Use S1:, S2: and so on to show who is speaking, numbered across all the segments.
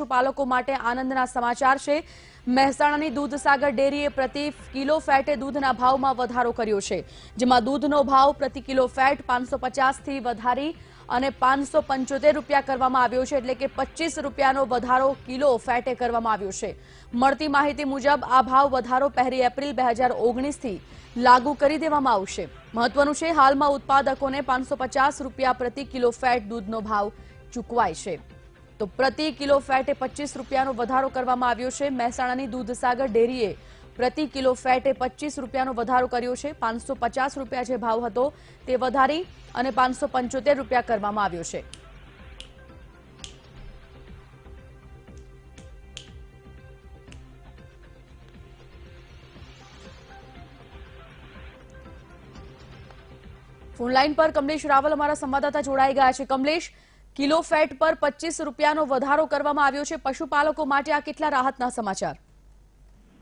S1: પશુપાલકો માટે આનંદના સમાચાર છે. મહેસાણાની દૂધસાગર ડેરીએ પ્રતિ કિલો ફેટે દૂધના ભાવમાં વધારો કર્યો છે. જેમાં દૂધનો ભાવ પ્રતિ કિલો ફેટ પાંચસો પચાસથી વધારી અને પાંચસો પંચોતેર રૂપિયા કરવામાં આવ્યો છે, એટલે કે પચીસ રૂપિયાનો વધારો કિલો ફેટે કરવામાં આવ્યો છે. મળતી માહિતી મુજબ, આ ભાવ વધારો પહેલી એપ્રિલ બે હજાર ઓગણીસથી લાગુ કરી દેવામાં આવશે. મહત્વનું છે, હાલમાં ઉત્પાદકોને પાંચસો પચાસ રૂપિયા પ્રતિ કિલો ફેટ દૂધનો ભાવ ચૂકવાય છે. તો પ્રતિ કિલો ફેટે પચીસ રૂપિયાનો વધારો કરવામાં આવ્યો છે. મહેસાણાની દૂધસાગર ડેરીએ પ્રતિ કિલો ફેટે પચીસ રૂપિયાનો વધારો કર્યો છે. પાંચસો રૂપિયા જે ભાવ હતો તે વધારી અને પાંચસો રૂપિયા કરવામાં આવ્યો છે. ફોનલાઈન પર કમલેશ રાવલ અમારા સંવાદદાતા જોડાઈ ગયા છે. કમલેશ કિલો ફેટ પર પચીસ રૂપિયાનો વધારો કરવામાં આવ્યો છે. પશુપાલકો માટે આ કેટલા રાહતના સમાચાર?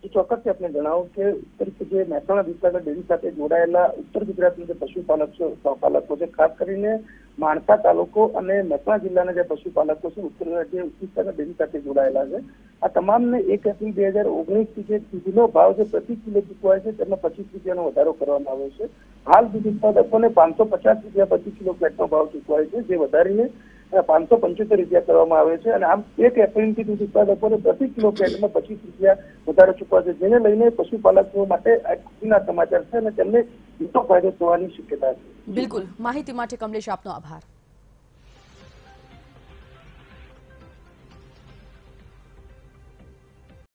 S2: એ ચોક્કસથી આપણે જણાવું કે ઉત્તર જે મહેસાણા વિસ્તારના ડેરી સાથે જોડાયેલા ઉત્તર ગુજરાતના જે પશુપાલક છે પાલકો છે, ખાસ કરીને માણસા તાલુકો અને મહેસાણા જિલ્લાના જે પશુપાલકો છે, ઉત્તર જે વિસ્તારના ડેરી સાથે જોડાયેલા છે. આ તમામને એક એપ્રિલ બે હજાર ઓગણીસથી જે દૂધનો ભાવ જે પ્રતિ કિલો ચૂકવાય છે, તેમાં પચીસ રૂપિયાનો વધારો કરવામાં આવ્યો છે. હાલ દૂધ ઉત્પાદકોને પાંચસો પચાસ રૂપિયા પ્રતિ કિલો ફેટનો ભાવ ચૂકવાય છે, જે વધારીને પાંચસો પંચોતેર રૂપિયા કરવામાં આવે છે અને આમ એક એપ્રિલથી દૂધ ઉત્પાદકોને પ્રતિ કિલો પેટમાં પચીસ રૂપિયા વધારો ચૂકવા છે, જેને લઈને પશુપાલકો માટે ખુશીના સમાચાર છે અને તેમને મોટો ફાયદો થવાની શક્યતા છે.
S1: બિલકુલ. માહિતી માટે કમલેશ આપનો આભાર.